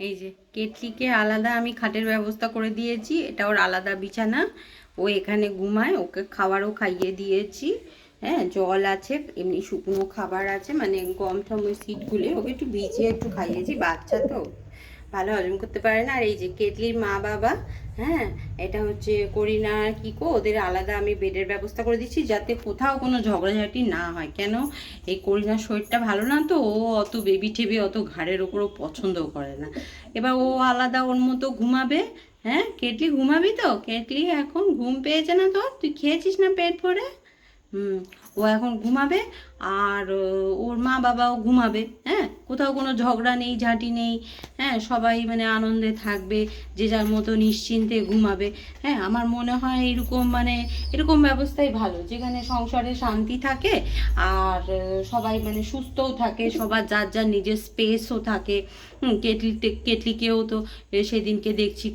এই যে কেটলিকে আলাদা আমি খাটের ব্যবস্থা করে দিয়েছি, এটা ওর আলাদা বিছানা। ও এখানে ঘুমায়, ওকে খাবারও খাইয়ে দিয়েছি। হ্যাঁ জল আছে, এমনি শুকনো খাবার আছে মানে গম ঠম ওই সিটগুলো ওকে একটু ভিজিয়ে একটু খাইয়েছি, বাচ্চা তো। ভালো হজম করতে পারে না। আর এই যে কেটলির মা বাবা হ্যাঁ এটা হচ্ছে করিনা কি কো ওদের আলাদা আমি বেডের ব্যবস্থা করে দিচ্ছি যাতে কোথাও কোনো ঝগড়াঝাটি না হয়। কেন? এই করিনার শরীরটা ভালো না তো, ও অত বেবি টেবি অত ঘাড়ের ওপরও পছন্দ করে না। এবার ও আলাদা ওর মতো ঘুমাবে হ্যাঁ কেটলি ঘুমাবি তো? কেটলি এখন ঘুম পেয়েছে না তোর? তুই খেয়েছিস না পেট ভরে? হুম, ও এখন ঘুমাবে, আর ওর মা বাবাও ঘুমাবে হ্যাঁ কোথাও কোনো ঝগড়া নেই, ঝাঁটি নেই হ্যাঁ সবাই মানে আনন্দে থাকবে, যে যার মতো নিশ্চিন্তে ঘুমাবে। হ্যাঁ আমার মনে হয় এরকম মানে এরকম ব্যবস্থাই ভালো, যেখানে সংসারে শান্তি থাকে আর সবাই মানে সুস্থও থাকে, সবার যার যার নিজের স্পেসও থাকে। কেটলিতে কেটলিকেও তো সেদিনকে দেখছি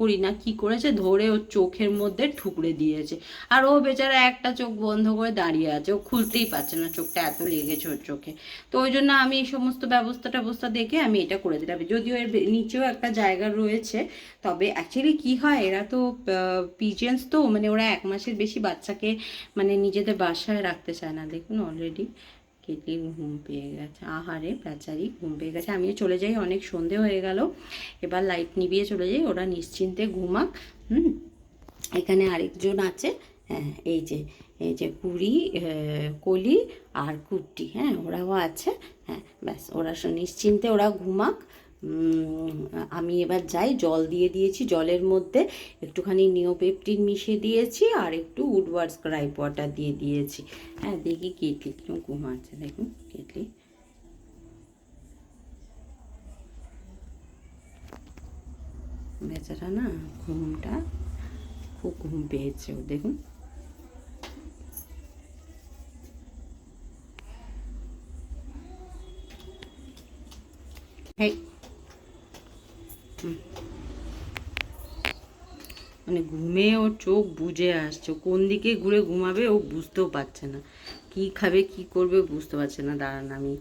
করি না, কি করেছে? ধরে ওর চোখের মধ্যে ঠুকরে দিয়েছে। আর ও বেচারা একটা চোখ বন্ধ করে দাঁড়িয়ে আছে, ও খুলতেই পারছে না, চোখটা এত লেগেছে ওর চোখে। তো ওই জন্য আমি এই সমস্ত ব্যবস্থা ট্যবস্থা দেখে আমি এটা করে দিলাম। যদিও এর নিচেও একটা জায়গা রয়েছে, তবে অ্যাকচুয়ালি কি হয়, এরা তো পিজেন্স তো মানে ওরা এক মাসের বেশি বাচ্চাকে মানে নিজেদের বাসায় রাখতে চায় না। দেখুন অলরেডি কেটলি ঘুম পেয়ে গেছে, আহারে বেচারি ঘুম পেয়ে গেছে। আমিও চলে যাই, অনেক সন্ধে হয়ে গেল। এবার লাইট নিভিয়ে চলে যাই, ওরা নিশ্চিন্তে ঘুমাক, হুম। এখানে আরেকজন আছে হ্যাঁ এই যে এই যে কুড়ি কলি আর কুট্টি হ্যাঁ ওরাও আছে হ্যাঁ ব্যাস, ওরা নিশ্চিন্তে ওরা ঘুমাক। আমি এবার যাই, জল দিয়ে দিয়েছি, জলের মধ্যে একটুখানি নিওপেপটিন মিশিয়ে দিয়েছি আর একটু উডওয়ার্ডস গ্রাইপ ওয়াটার দিয়ে দিয়েছি। হ্যাঁ দেখি কেটলি কীরকম ঘুমাচ্ছে, দেখুন কেটলি বেচারা না, ঘুমটা, খুব ঘুম পেয়েছে দেখুন। মানে ঘুমে ওর চোখ বুঝে আসছে কোন দিকে ঘুরে ঘুমাবে ও বুঝতেও পারছে না। কি খাবে, কি করবে বুঝতে পারছে না। দাঁড়ান, আমি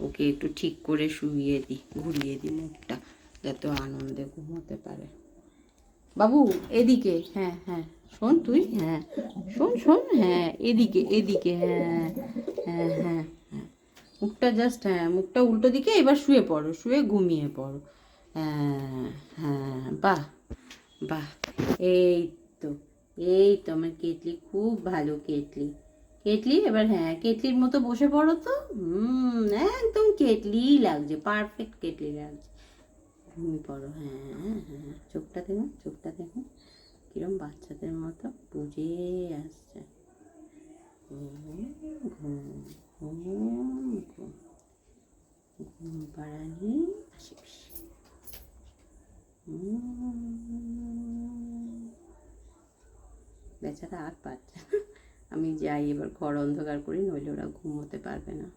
ওকে একটু ঠিক করে শুইয়ে দিই ঘুরিয়ে দিই মুখটা, যাতে আনন্দে ঘুমোতে পারে। বাবু, এদিকে হ্যাঁ হ্যাঁ শোন তুই হ্যাঁ শোন শোন হ্যাঁ এদিকে এদিকে হ্যাঁ হ্যাঁ হ্যাঁ। মুখটা জাস্ট হ্যাঁ মুখটা উল্টো দিকে এবার শুয়ে পড়ো, শুয়ে ঘুমিয়ে পড়ো। হ্যাঁ হ্যাঁ বাহ বাহ, এই তো এই তো আমার কেটলি, খুব ভালো কেটলি। কেটলি, এবার হ্যাঁ কেটলির মতো বসে পড়ো তো। হুম, একদম কেটলিই লাগছে পারফেক্ট কেটলি লাগছে। ঘুমিয়ে পড়ো হ্যাঁ হ্যাঁ চোখটা দেখুন চোখটা দেখুন, কিরম বাচ্চাদের মতো বুঝে আসছে। ঘুম ঘুম পিসি। উম। বেচারা আর পাচ্ছে আমি যাই এবার ঘর অন্ধকার করি নইলে ওরা ঘুমোতে পারবে না